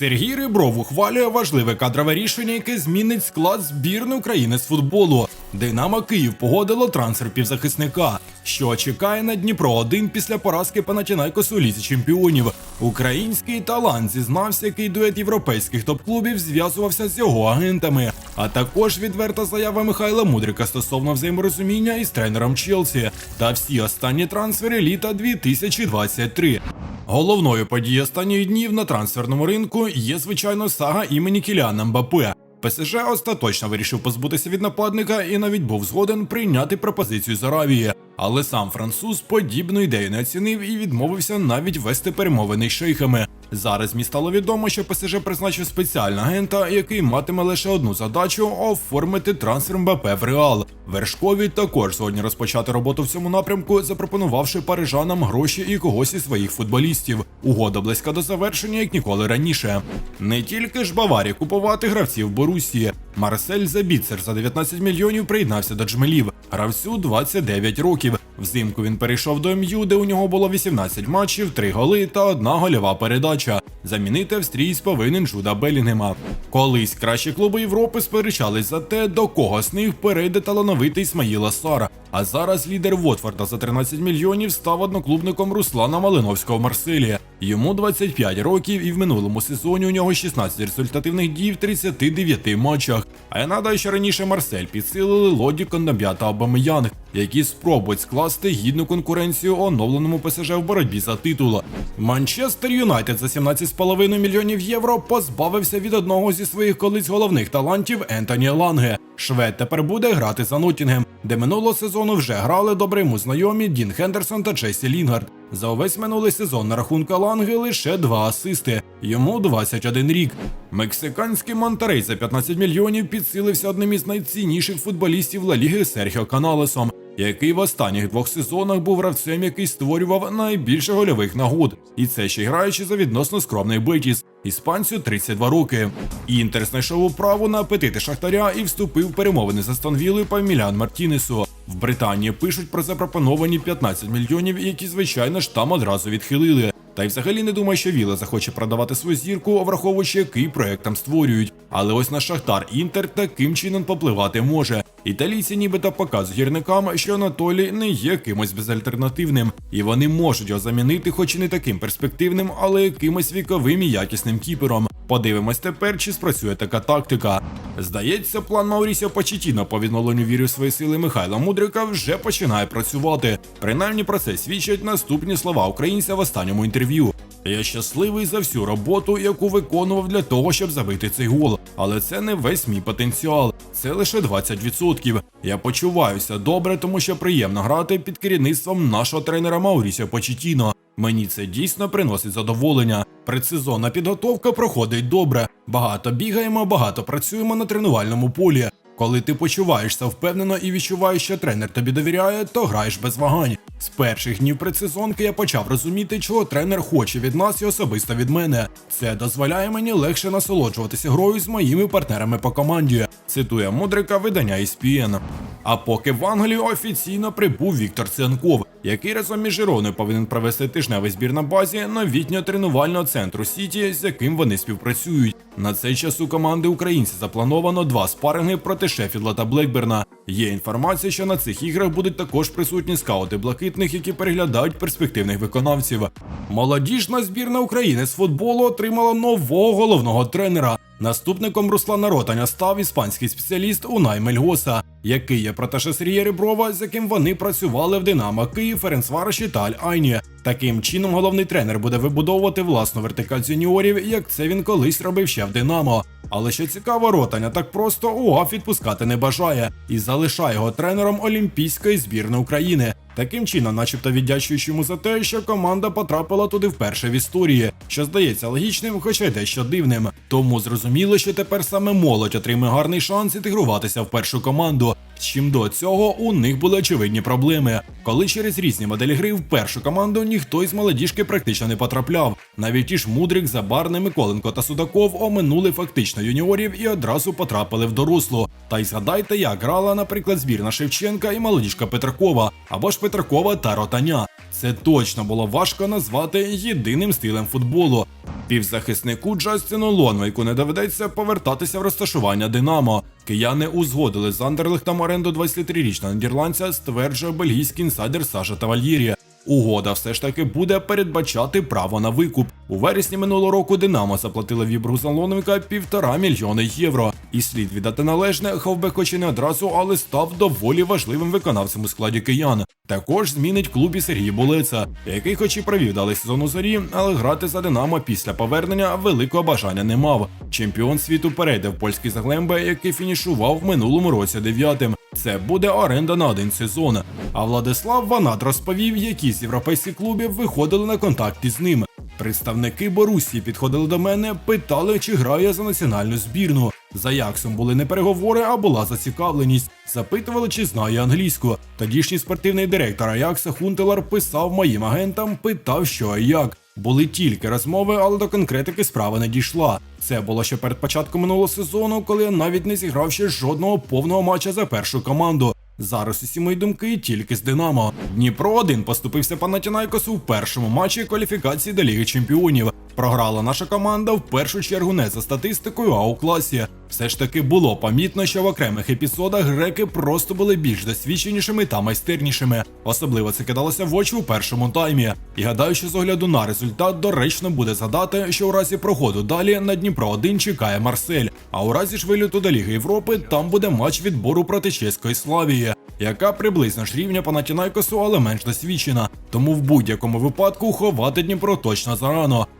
Сергій Рибров ухвалює важливе кадрове рішення, яке змінить склад збірної України з футболу. Динамо Київ погодило трансфер півзахисника, що чекає на Дніпро 1 після поразки Панатінайкосу у лізі чемпіонів. Український талант зізнався, який дует європейських топ-клубів зв'язувався з його агентами. А також відверта заява Михайла Мудрика стосовно взаєморозуміння із тренером Челсі та всі останні трансфери літа 2023. Головною подією останніх днів на трансферному ринку є звичайно сага імені Кіліана Мбапе. ПСЖ остаточно вирішив позбутися від нападника і навіть був згоден прийняти пропозицію з Аравії. Але сам француз подібну ідею не оцінив і відмовився навіть вести перемовини з шейхами. Зараз мені стало відомо, що ПСЖ призначив спеціального агента, який матиме лише одну задачу оформити трансфер Мбапе в Реал. Вершкові також сьогодні розпочати роботу в цьому напрямку, запропонувавши парижанам гроші і когось із своїх футболістів. Угода близька до завершення, як ніколи раніше. Не тільки ж Баварі купувати гравців Борусії. Марсель Забіцер за 19 мільйонів приєднався до джмелів. Гравцю 29 років. Взимку він перейшов до МЮ, де у нього було 18 матчів, 3 голи та одна гольова передача. Замінити австрійць повинен Жуда Белінгема. Колись кращі клуби Європи сперечались за те, до кого з них перейде талановитий Ісмаїла Сара. А зараз лідер Вотфорда за 13 мільйонів став одноклубником Руслана Малиновського в Марселі. Йому 25 років, і в минулому сезоні у нього 16 результативних дій в 39 матчах. А я нагадаю, що раніше Марсель підсилили Лоді Кондамбя та Обамеянг, які спробують скласти гідну конкуренцію оновленому ПСЖ в боротьбі за титул. Манчестер Юнайтед за 17,5 мільйонів євро позбавився від одного зі своїх колись головних талантів Ентоні Ланге. Швед тепер буде грати за Нотінгем, де минулого сезону вже грали добре йому знайомі Дін Хендерсон та Джесі Лінгард. За увесь минулий сезон на рахунку Ланги лише два асисти. Йому 21 рік. Мексиканський Монтерей за 15 мільйонів підсилився одним із найцінніших футболістів Ла Ліги Серхіо Каналесом, який в останніх двох сезонах був гравцем, який створював найбільше гольових нагод. І це ще граючи за відносно скромний Бетіс. Іспанцю 32 роки. Інтер знайшов управу на апетити Шахтаря і вступив в перемовини з Астон Віллою по Мартінесу. В Британії пишуть про запропоновані 15 мільйонів, які звичайно ж там одразу відхилили. Та й взагалі не думаю, що Віла захоче продавати свою зірку, враховуючи, який проект там створюють. Але ось на Шахтар Інтер таким чином попливати може. Італійці нібито показують гірникам, що Анатолій не є кимось безальтернативним, і вони можуть його замінити, хоч і не таким перспективним, але якимось віковим і якісним кіпером. Подивимось тепер, чи спрацює така тактика. Здається, план Маурісіо Почетіно по відновленню віри в свої сили Михайла Мудрика вже починає працювати. Принаймні про це свідчать наступні слова українця в останньому інтерв'ю. Я щасливий за всю роботу, яку виконував для того, щоб забити цей гол. Але це не весь мій потенціал, це лише 20%. Я почуваюся добре, тому що приємно грати під керівництвом нашого тренера Маурісіо Почетіно. Мені це дійсно приносить задоволення. Предсезонна підготовка проходить добре. Багато бігаємо, багато працюємо на тренувальному полі. Коли ти почуваєшся впевнено і відчуваєш, що тренер тобі довіряє, то граєш без вагань. З перших днів предсезонки я почав розуміти, чого тренер хоче від нас і особисто від мене. Це дозволяє мені легше насолоджуватися грою з моїми партнерами по команді. Цитує мудрика видання ESPN. А поки в Англію офіційно прибув Віктор Ценков, який разом із Жироною повинен провести тижневий збір на базі новітнього тренувального центру Сіті, з яким вони співпрацюють. На цей час у команди українців заплановано два спаринги проти Шеффілда та Блекберна. Є інформація, що на цих іграх будуть також присутні скаути блакитних, які переглядають перспективних виконавців. Молодіжна збірна України з футболу отримала нового головного тренера. Наступником Руслана Ротаня став іспанський спеціаліст Унай Мельгоса, який є протеже Сергія Реброва, з яким вони працювали в Динамо Київ, Ференцварші та Аль-Айні. Таким чином, головний тренер буде вибудовувати власну вертикаль юніорів, як це він колись робив ще в Динамо. Але що цікаво, Ротаня так просто УАФ відпускати не бажає і залишає його тренером Олімпійської збірної України. Таким чином, начебто віддячуючи йому за те, що команда потрапила туди вперше в історії, що здається логічним, хоча й дещо дивним. Тому зрозуміло, що тепер саме молодь отримує гарний шанс інтегруватися в першу команду. Чим до цього у них були очевидні проблеми, коли через різні моделі гри в першу команду ніхто із молодіжки практично не потрапляв. Навіть ті ж Мудрик, Забарний, Миколенко та Судаков оминули фактично юніорів і одразу потрапили в дорослу. Та й згадайте, як грала, наприклад, збірна Шевченка і молодіжка Петракова, або ж Петракова та Ротаня. Це точно було важко назвати єдиним стилем футболу. Півзахиснику Джастіну Лонвейку не доведеться повертатися в розташування Динамо. Кияни узгодили з Андерлехтом оренду 23-річного нідерландця, стверджує бельгійський інсайдер Саша Тавальєрі. Угода все ж таки буде передбачати право на викуп. У вересні минулого року Динамо заплатила Вібру за півтора мільйони євро. І слід віддати належне, Ховбек хоч і не одразу, але став доволі важливим виконавцем у складі киян. Також змінить клуб і Сергій Булица, який хоч і провів дали сезон у зорі, але грати за Динамо після повернення великого бажання не мав. Чемпіон світу перейде в польський Заглембе, який фінішував в минулому році дев'ятим. Це буде оренда на один сезон. А Владислав Ванат розповів, які з європейських клубів виходили на контакт із ним. Представники Борусії підходили до мене, питали, чи граю я за національну збірну. За Яксом були не переговори, а була зацікавленість. Запитували, чи знаю англійську. Тодішній спортивний директор Аякса Хунтелар писав моїм агентам, питав, що і як. Були тільки розмови, але до конкретики справа не дійшла. Це було ще перед початком минулого сезону, коли я навіть не зіграв ще жодного повного матча за першу команду. Зараз усі мої думки тільки з Динамо. Дніпро 1 поступився Панатінайкосу в першому матчі кваліфікації до Ліги Чемпіонів. Програла наша команда в першу чергу не за статистикою, а у класі. Все ж таки було помітно, що в окремих епізодах греки просто були більш досвідченішими та майстернішими. Особливо це кидалося в очі у першому таймі. І гадаю, що з огляду на результат доречно буде згадати, що у разі проходу далі на Дніпро 1 чекає Марсель. А у разі ж виліту до Ліги Європи там буде матч відбору проти чеської Славії, яка приблизно ж рівня Панатінайкосу, але менш досвідчена. Тому в будь-якому випадку ховати Дніпро точно зарано.